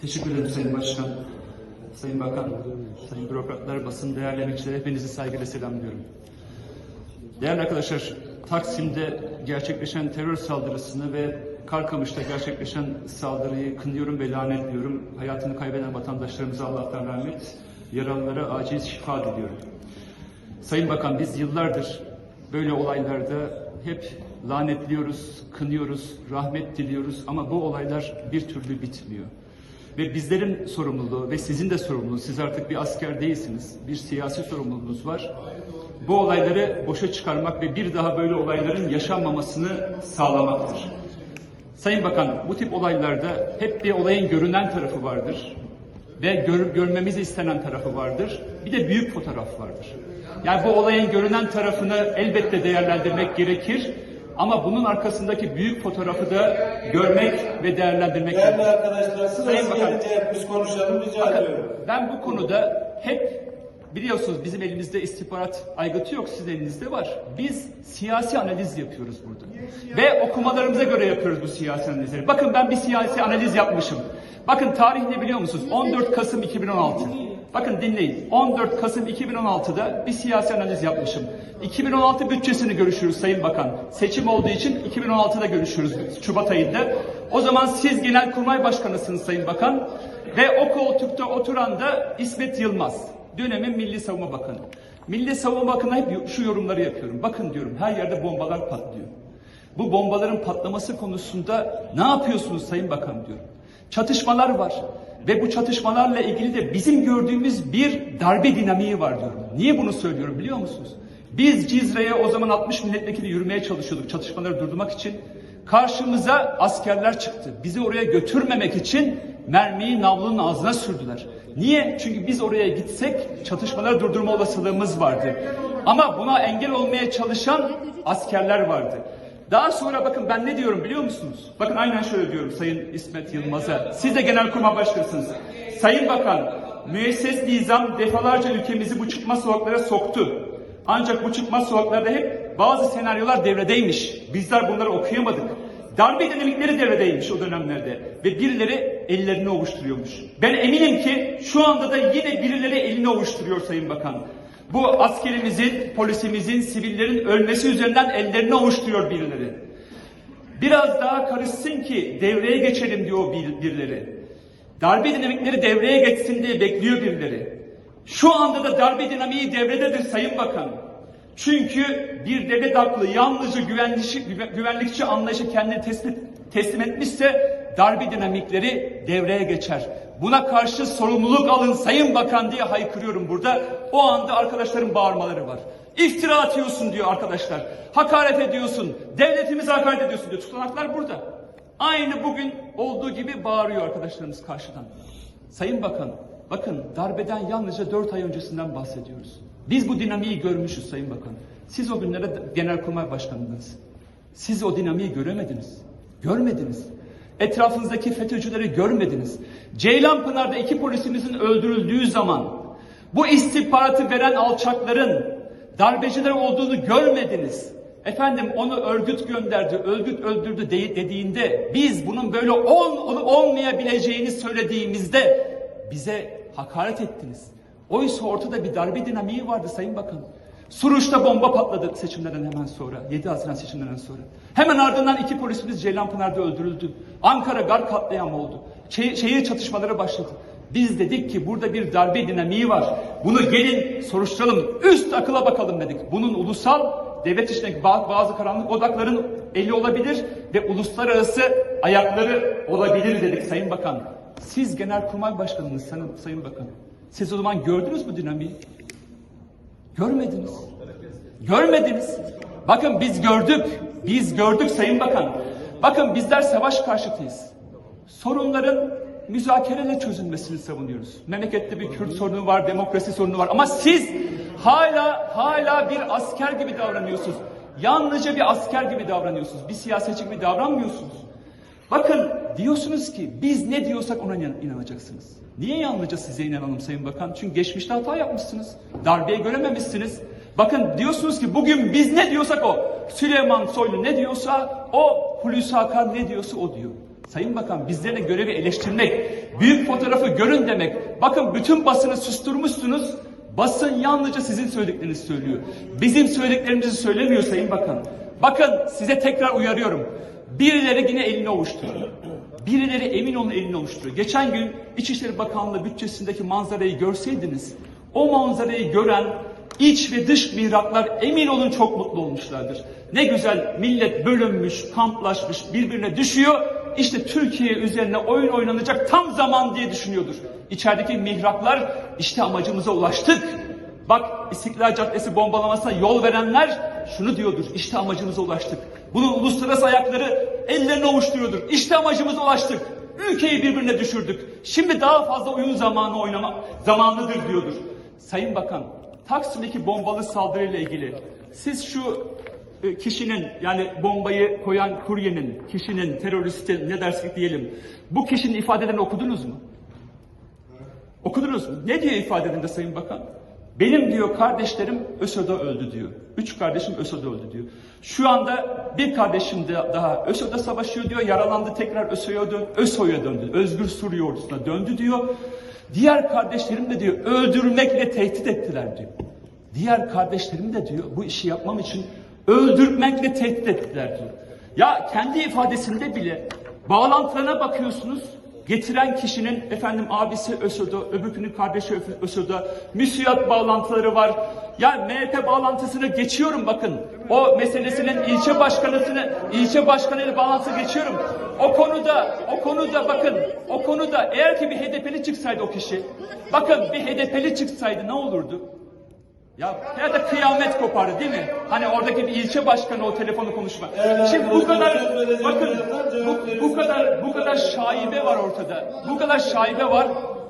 Teşekkür ederim Sayın Başkan, Sayın Bakan, Sayın bürokratlar, basın değerli emekçiler hepinizi saygıyla selamlıyorum. Değerli arkadaşlar, Taksim'de gerçekleşen terör saldırısını ve Karkamış'ta gerçekleşen saldırıyı kınıyorum ve lanetliyorum. Hayatını kaybeden vatandaşlarımıza Allah'tan rahmet, yaralılara acil şifa diliyorum. Sayın Bakan biz yıllardır böyle olaylarda hep lanetliyoruz, kınıyoruz, rahmet diliyoruz ama bu olaylar bir türlü bitmiyor. Ve bizlerin sorumluluğu ve sizin de sorumluluğunuz, siz artık bir asker değilsiniz, bir siyasi sorumluluğunuz var. Bu olayları boşa çıkarmak ve bir daha böyle olayların yaşanmamasını sağlamaktır. Sayın Bakan, bu tip olaylarda hep bir olayın görünen tarafı vardır ve gör, görmemizi istenen tarafı vardır. Bir de büyük fotoğraf vardır. Yani bu olayın görünen tarafını elbette değerlendirmek gerekir. Ama bunun arkasındaki büyük fotoğrafı da görmek ve değerlendirmek Değerli gerekir. arkadaşlar Sayın sırası Bakan. hepimiz konuşalım rica Bakın, ediyorum. ben bu konuda hep biliyorsunuz bizim elimizde istihbarat aygıtı yok, sizin elinizde var. Biz siyasi analiz yapıyoruz burada. Ve okumalarımıza göre yapıyoruz bu siyasi analizleri. Bakın ben bir siyasi analiz yapmışım. Bakın tarih ne biliyor musunuz? 14 Kasım 2016. Bakın dinleyin. 14 Kasım 2016'da bir siyasi analiz yapmışım. 2016 bütçesini görüşürüz Sayın Bakan. Seçim olduğu için 2016'da görüşürüz Şubat ayında. O zaman siz Genelkurmay Başkanısınız Sayın Bakan. Ve o koltukta oturan da İsmet Yılmaz. Dönemin Milli Savunma Bakanı. Milli Savunma Bakanı'na hep şu yorumları yapıyorum. Bakın diyorum her yerde bombalar patlıyor. Bu bombaların patlaması konusunda ne yapıyorsunuz Sayın Bakan diyorum. Çatışmalar var ve bu çatışmalarla ilgili de bizim gördüğümüz bir darbe dinamiği var diyorum. Niye bunu söylüyorum biliyor musunuz? Biz Cizre'ye o zaman 60 milletvekili yürümeye çalışıyorduk çatışmaları durdurmak için. Karşımıza askerler çıktı. Bizi oraya götürmemek için mermiyi navlunun ağzına sürdüler. Niye? Çünkü biz oraya gitsek çatışmaları durdurma olasılığımız vardı. Ama buna engel olmaya çalışan askerler vardı. Daha sonra bakın ben ne diyorum biliyor musunuz? Bakın aynen şöyle diyorum Sayın İsmet Yılmaz'a. Siz de Genelkurmay Başkanısınız. Sayın Bakan, müesses nizam defalarca ülkemizi bu çıkmaz sokaklara soktu. Ancak bu çıkmaz sokaklarda hep bazı senaryolar devredeymiş. Bizler bunları okuyamadık. Darbe dinamikleri devredeymiş o dönemlerde. Ve birileri ellerini ovuşturuyormuş. Ben eminim ki şu anda da yine birileri elini ovuşturuyor Sayın Bakan. Bu askerimizin, polisimizin, sivillerin ölmesi üzerinden ellerini ovuşturuyor birileri. Biraz daha karışsın ki devreye geçelim diyor bir- birileri. Darbe dinamikleri devreye geçsin diye bekliyor birileri. Şu anda da darbe dinamiği devrededir Sayın Bakan. Çünkü bir devlet aklı yalnızca güvenlikçi, güve- güvenlikçi anlayışı kendini teslim, teslim etmişse darbe dinamikleri devreye geçer. Buna karşı sorumluluk alın Sayın Bakan diye haykırıyorum burada. O anda arkadaşların bağırmaları var. İftira atıyorsun diyor arkadaşlar. Hakaret ediyorsun. Devletimize hakaret ediyorsun diyor. Tutanaklar burada. Aynı bugün olduğu gibi bağırıyor arkadaşlarımız karşıdan. Sayın Bakan, bakın darbeden yalnızca dört ay öncesinden bahsediyoruz. Biz bu dinamiği görmüşüz Sayın Bakan. Siz o günlere Genelkurmay Başkanı'ndınız. Siz o dinamiği göremediniz. Görmediniz. Etrafınızdaki FETÖ'cüleri görmediniz. Ceylanpınar'da iki polisimizin öldürüldüğü zaman bu istihbaratı veren alçakların darbeciler olduğunu görmediniz. Efendim onu örgüt gönderdi, örgüt öldürdü de- dediğinde biz bunun böyle ol, olup olmayabileceğini söylediğimizde bize hakaret ettiniz. Oysa ortada bir darbe dinamiği vardı Sayın Bakan. Suruç'ta bomba patladı seçimlerden hemen sonra. 7 Haziran seçimlerinden sonra. Hemen ardından iki polisimiz Ceylanpınar'da öldürüldü. Ankara gar katliamı oldu. Şehir, şehir çatışmaları başladı. Biz dedik ki burada bir darbe dinamiği var. Bunu gelin soruşturalım. Üst akıla bakalım dedik. Bunun ulusal devlet içindeki ba- bazı karanlık odakların eli olabilir ve uluslararası ayakları olabilir dedik Sayın Bakan. Siz Genelkurmay Başkanınız Sayın, Sayın Bakan. Siz o zaman gördünüz mü dinamiği? Görmediniz. Görmediniz. Bakın biz gördük. Biz gördük Sayın Bakan. Bakın bizler savaş karşıtıyız. Sorunların müzakereyle çözülmesini savunuyoruz. Memlekette bir Kürt sorunu var, demokrasi sorunu var. Ama siz hala hala bir asker gibi davranıyorsunuz. Yalnızca bir asker gibi davranıyorsunuz. Bir siyasetçi gibi davranmıyorsunuz. Bakın diyorsunuz ki biz ne diyorsak ona inan- inanacaksınız. Niye yalnızca size inanalım Sayın Bakan? Çünkü geçmişte hata yapmışsınız. Darbeyi görememişsiniz. Bakın diyorsunuz ki bugün biz ne diyorsak o. Süleyman Soylu ne diyorsa o, Hulusi Akar ne diyorsa o diyor. Sayın Bakan bizlerine görevi eleştirmek, büyük fotoğrafı görün demek. Bakın bütün basını susturmuşsunuz. Basın yalnızca sizin söylediklerinizi söylüyor. Bizim söylediklerimizi söylemiyor Sayın Bakan. Bakın size tekrar uyarıyorum. Birileri yine elini ovuşturuyor. Birileri emin olun elini ovuşturuyor. Geçen gün İçişleri Bakanlığı bütçesindeki manzarayı görseydiniz, o manzarayı gören iç ve dış mihraklar emin olun çok mutlu olmuşlardır. Ne güzel millet bölünmüş, kamplaşmış, birbirine düşüyor. İşte Türkiye üzerine oyun oynanacak tam zaman diye düşünüyordur. İçerideki mihraklar işte amacımıza ulaştık. Bak İstiklal Caddesi bombalamasına yol verenler şunu diyordur. İşte amacımıza ulaştık. Bunun uluslararası ayakları ellerini ovuşturuyordur. İşte amacımıza ulaştık. Ülkeyi birbirine düşürdük. Şimdi daha fazla oyun zamanı oynama zamanlıdır diyordur. Sayın Bakan, Taksim'deki bombalı saldırıyla ilgili siz şu e, kişinin yani bombayı koyan kuryenin, kişinin, teröristin ne dersek diyelim bu kişinin ifadelerini okudunuz mu? Okudunuz mu? Ne diyor ifadelerinde Sayın Bakan? Benim diyor kardeşlerim ÖSO'da öldü diyor. Üç kardeşim ÖSO'da öldü diyor. Şu anda bir kardeşim de daha ÖSO'da savaşıyor diyor. Yaralandı tekrar ÖSO'ya döndü. ÖSO'ya döndü. Özgür Suriye ordusuna döndü diyor. Diğer kardeşlerim de diyor öldürmekle tehdit ettiler diyor. Diğer kardeşlerim de diyor bu işi yapmam için öldürmekle tehdit ettiler diyor. Ya kendi ifadesinde bile bağlantılarına bakıyorsunuz. Getiren kişinin efendim abisi ÖSO'da, öbürkünün kardeşi ÖSO'da, müsiyat bağlantıları var. Ya MHP bağlantısını geçiyorum bakın. O meselesinin ilçe başkanısını, ilçe başkanıyla bağlantısı geçiyorum. O konuda, o konuda bakın, o konuda eğer ki bir HDP'li çıksaydı o kişi, bakın bir HDP'li çıksaydı ne olurdu? Ya ya da kıyamet kopardı değil mi? Hani oradaki bir ilçe başkanı o telefonu konuşma. Şimdi bu kadar bakın bu, bu kadar bu kadar şaibe var ortada. Bu kadar şaibe var.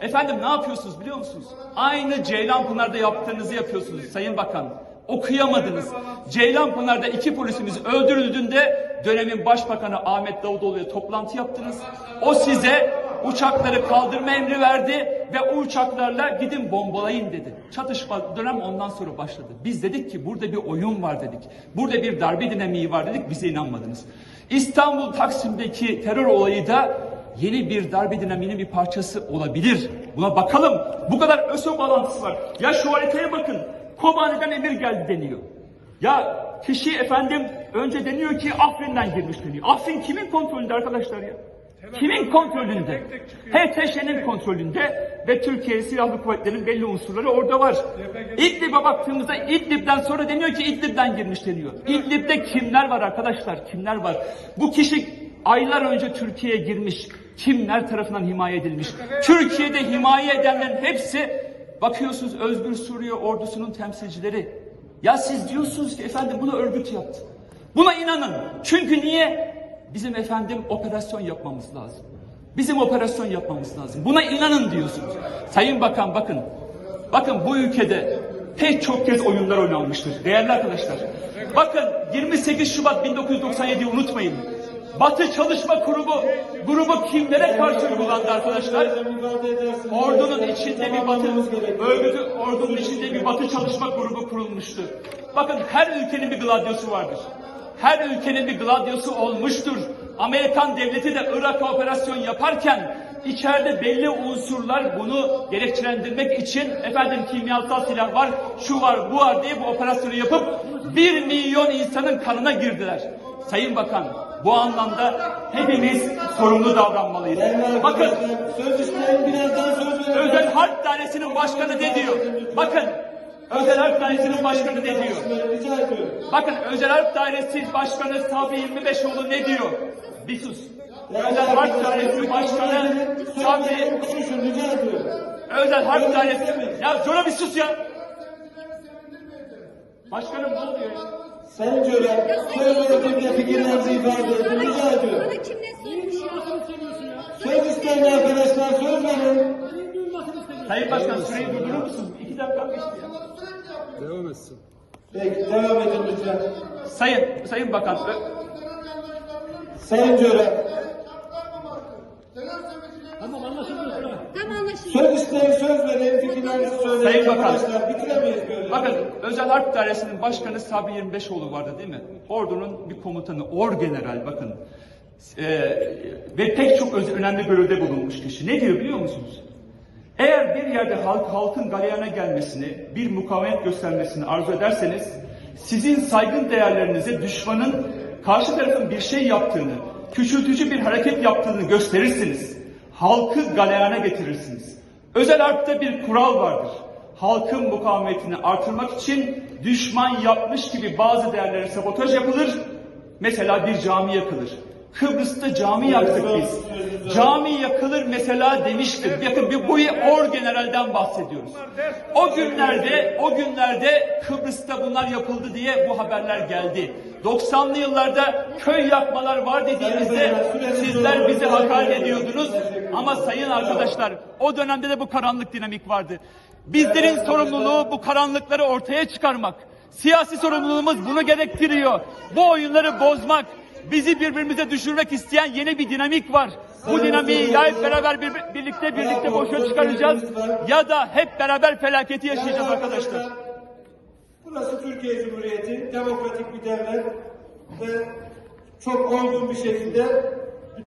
Efendim ne yapıyorsunuz biliyor musunuz? Aynı Ceylanpınar'da yaptığınızı yapıyorsunuz Sayın Bakan. Okuyamadınız. Ceylanpınar'da iki polisimiz öldürüldüğünde dönemin başbakanı Ahmet Davutoğlu'ya toplantı yaptınız. O size uçakları kaldırma emri verdi ve o uçaklarla gidin bombalayın dedi. Çatışma dönem ondan sonra başladı. Biz dedik ki burada bir oyun var dedik. Burada bir darbe dinamiği var dedik bize inanmadınız. İstanbul Taksim'deki terör olayı da yeni bir darbe dinamiğinin bir parçası olabilir. Buna bakalım. Bu kadar ÖSO bağlantısı var. Ya şu haritaya bakın. Kobani'den emir geldi deniyor. Ya kişi efendim önce deniyor ki Afrin'den girmiş deniyor. Afrin kimin kontrolünde arkadaşlar ya? Kimin kontrolünde? HTŞ'nin kontrolünde ve Türkiye Silahlı Kuvvetleri'nin belli unsurları orada var. İdlib'e baktığımızda İdlib'den sonra deniyor ki İdlib'den girmiş deniyor. İdlib'de kimler var arkadaşlar? Kimler var? Bu kişi aylar önce Türkiye'ye girmiş. Kimler tarafından himaye edilmiş? Türkiye'de himaye edenlerin hepsi bakıyorsunuz Özgür Suriye ordusunun temsilcileri. Ya siz diyorsunuz ki efendim bunu örgüt yaptı. Buna inanın. Çünkü niye? Bizim efendim operasyon yapmamız lazım. Bizim operasyon yapmamız lazım. Buna inanın diyorsunuz. Sayın Bakan bakın. Bakın bu ülkede pek çok kez oyunlar oynanmıştır. Değerli arkadaşlar. Bakın 28 Şubat 1997'yi unutmayın. Batı Çalışma Grubu grubu kimlere karşı uygulandı arkadaşlar? Ordunun içinde bir batı örgütü, ordunun içinde bir batı çalışma grubu kurulmuştu. Bakın her ülkenin bir gladyosu vardır. Her ülkenin bir gladyosu olmuştur. Amerikan devleti de Irak'a operasyon yaparken içeride belli unsurlar bunu gerekçelendirmek için efendim kimyasal silah var, şu var, bu var diye bu operasyonu yapıp bir milyon insanın kanına girdiler. Sayın Bakan, bu anlamda hepimiz sorumlu davranmalıyız. Bakın Söz isteyin birazdan söz. Özel Harp Dairesi'nin başkanı ne diyor? Bakın Özel Harp Dairesi'nin başkanı ne diyor? Bakın Özel Harp Dairesi Başkanı Sabri 25oğlu ne diyor? Bir sus. Özel Harp Dairesi Başkanı Sabri Konuşun rica ediyorum. Özel Harp Dairesi Ya Zora bir sus ya. Başkanım ne oluyor ya? Sayın Cören, söz verin fikirlerinizi ifade edin. Rica ediyorum. Ya? Söz isteyin arkadaşlar, söz verin. Sayın Başkan süreyi durdurur musun? İki dakika geçti ya. Devam etsin. Peki, devam edin lütfen. Sayın, Sayın Bakan, ö- Sayın Cören, Tamam anlaşıldı. söz isteyin, söz verin, fikirlerinizi söyleyin. Sayın Bakan. Arkadaşlar bitiremeyiz böyle. bakın Özel Harp Dairesi'nin başkanı Sabri 25oğlu vardı değil mi? ordunun bir komutanı, orgeneral bakın. Ee, ve pek çok önemli görevde bulunmuş kişi. Ne diyor biliyor musunuz? Eğer bir yerde halk halkın galeyana gelmesini, bir mukavemet göstermesini arzu ederseniz, sizin saygın değerlerinize düşmanın karşı tarafın bir şey yaptığını, küçültücü bir hareket yaptığını gösterirsiniz. Halkı galeyana getirirsiniz. Özel harpte bir kural vardır. Halkın mukavemetini artırmak için düşman yapmış gibi bazı değerlere sabotaj yapılır. Mesela bir cami yakılır. Kıbrıs'ta cami yaktık biz. Cami yakılır mesela demiştir. Bakın bir bu orgeneralden bahsediyoruz. O günlerde o günlerde Kıbrıs'ta bunlar yapıldı diye bu haberler geldi. 90'lı yıllarda köy yakmalar var dediğimizde sizler bizi hakaret ediyordunuz. Ama sayın arkadaşlar o dönemde de bu karanlık dinamik vardı. Bizlerin sorumluluğu bu karanlıkları ortaya çıkarmak. Siyasi sorumluluğumuz bunu gerektiriyor. Bu oyunları bozmak, bizi birbirimize düşürmek isteyen yeni bir dinamik var. Bu dinamiği ya hep beraber bir- birlikte birlikte boşa çıkaracağız ya da hep beraber felaketi yaşayacağız arkadaşlar. Burası Türkiye Cumhuriyeti, demokratik bir devlet ve çok olgun bir şekilde